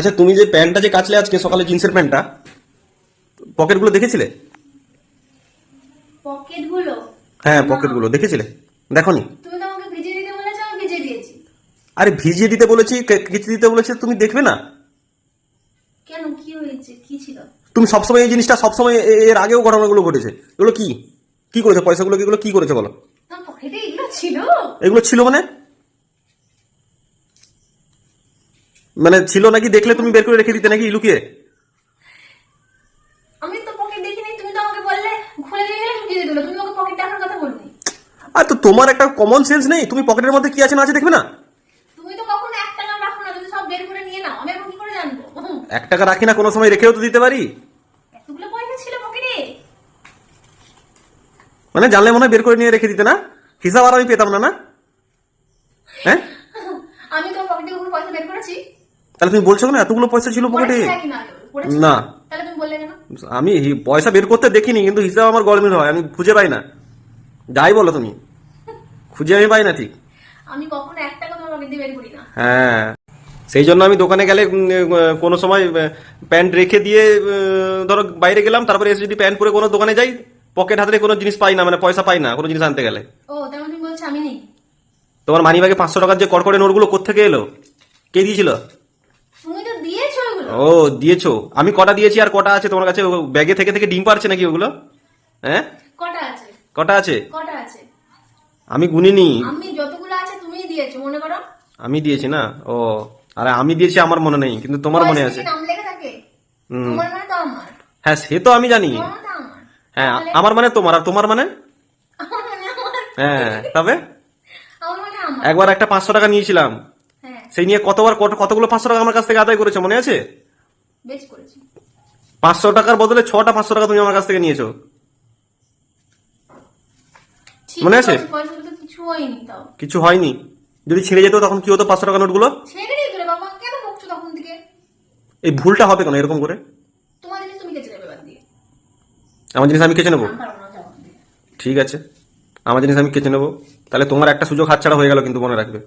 আচ্ছা তুমি যে প্যান্টটা যে কাচলে আজকে সকালে জিন্সের প্যান্টটা পকেটগুলো দেখেছিলে? পকেটগুলো? হ্যাঁ পকেটগুলো দেখেছিলে? দেখোনি? তুমি তো আমাকে ভিজিয়ে দিতে বলেছ আমি ভিজিয়ে দিয়েছি। আরে ভিজিয়ে দিতে বলেছি কিছু দিতে বলেছি তুমি দেখবে না? কেন কি হয়েছে? কি ছিল? তুমি সবসময় এই জিনিসটা সবসময় এর আগেও ঘটনাগুলো ঘটেছে। এগুলো কি? কি করেছে? পয়সাগুলো কি এগুলো কি করেছে বলো? পকেটে এগুলো ছিল? এগুলো ছিল মানে? মানে ছিল নাকি দেখলে তুমি বের করে রেখে দিতে নাকি লুকিয়ে? আমি তো পকেট দেখিনি তুমি তো আমাকে বললে খুলে দিয়ে গেলে ঢুকিয়ে দিল তুমি আমাকে পকেট দেখার কথা বলনি। আর তো তোমার একটা কমন সেন্স নেই তুমি পকেটের মধ্যে কি আছে না আছে দেখবে না? তুমি তো কখনো এক টাকা রাখো না তুমি সব বের করে নিয়ে নাও আমি এখন কি করে জানব? এক টাকা রাখি না কোনো সময় রেখেও তো দিতে পারি। এতগুলো পয়সা ছিল পকেটে মানে জানলে মনে হয় বের করে নিয়ে রেখে দিতে না? হিসাব আর আমি পেতাম না না? হ্যাঁ? আমি তোমার পকেটে কোনো পয়সা বের করেছি? তাহলে তুমি বলছো না এতগুলো পয়সা ছিল পকেটে না। আমি পয়সা বের করতে দেখিনি কিন্তু হিসাব আমার গরমিল হয় আমি খুঁজে পাই না। যাই বলো তুমি। খুঁজে আমি পাই না ঠিক। আমি কখনো এক টাকা বের করি না। হ্যাঁ। সেই জন্য আমি দোকানে গেলে কোনো সময় প্যান্ট রেখে দিয়ে ধরো বাইরে গেলাম তারপরে এসে যদি প্যান্ট পরে কোনো দোকানে যাই পকেট হাতে কোনো জিনিস পাই না মানে পয়সা পাই না কোনো জিনিস আনতে গেলে। ও বলছো আমি নেই। তোমার মানি ব্যাগে পাঁচশো টাকার যে কড়কড়ে নোটগুলো কোথেকে এলো? কে দিয়েছিল তুমি তো দিয়েছ ওগুলো ও দিয়েছ। আমি কটা দিয়েছি আর কটা আছে তোমার কাছে? ব্যাগে থেকে থেকে ডিম পারছে নাকি ওগুলো? হ্যাঁ? কটা আছে? কটা আছে? কটা আছে? আমি গুনিনি। আমি যতগুলো আছে তুমিই দিয়েছ মনে করো। আমি দিয়েছি না? ও আরে আমি দিয়েছি আমার মনে নেই কিন্তু তোমার মনে আছে। নাম লেখা থাকে। তোমার মানে তো আমার। হ্যাঁ সে তো আমি জানি। মানে হ্যাঁ আমার মানে তোমার আর তোমার মানে? মানে হ্যাঁ তবে? মানে একবার একটা পাঁচশো টাকা নিয়েছিলাম। হ্যাঁ। সেই নিয়ে কতবার কত- কতগুলো পাঁচশো টাকা আমার কাছ থেকে আদায় করেছ মনে আছে? বেশ করেছি। পাঁচশো টাকার বদলে ছটা পাঁচশো টাকা তুমি আমার কাছ থেকে নিয়েছো। মনে আছে? কিছু হয়নি তাও। কিছু হয়নি। যদি ছিঁড়ে যেত তখন কি হতো পাঁচশো টাকা নোটগুলো? ছেড়ে দিয়ে দিলে বাবা কেন বকছো তখন থেকে এই ভুলটা হবে কেন এরকম করে? তোমার জিনিস তুমি কেচে দেবে বাদ দিয়ে। আমার জিনিস আমি কেচে নেব। ঠিক আছে। আমার জিনিস আমি কেচে নেব। তাহলে তোমার একটা সুযোগ হাতছাড়া হয়ে গেল কিন্তু মনে রাখবে।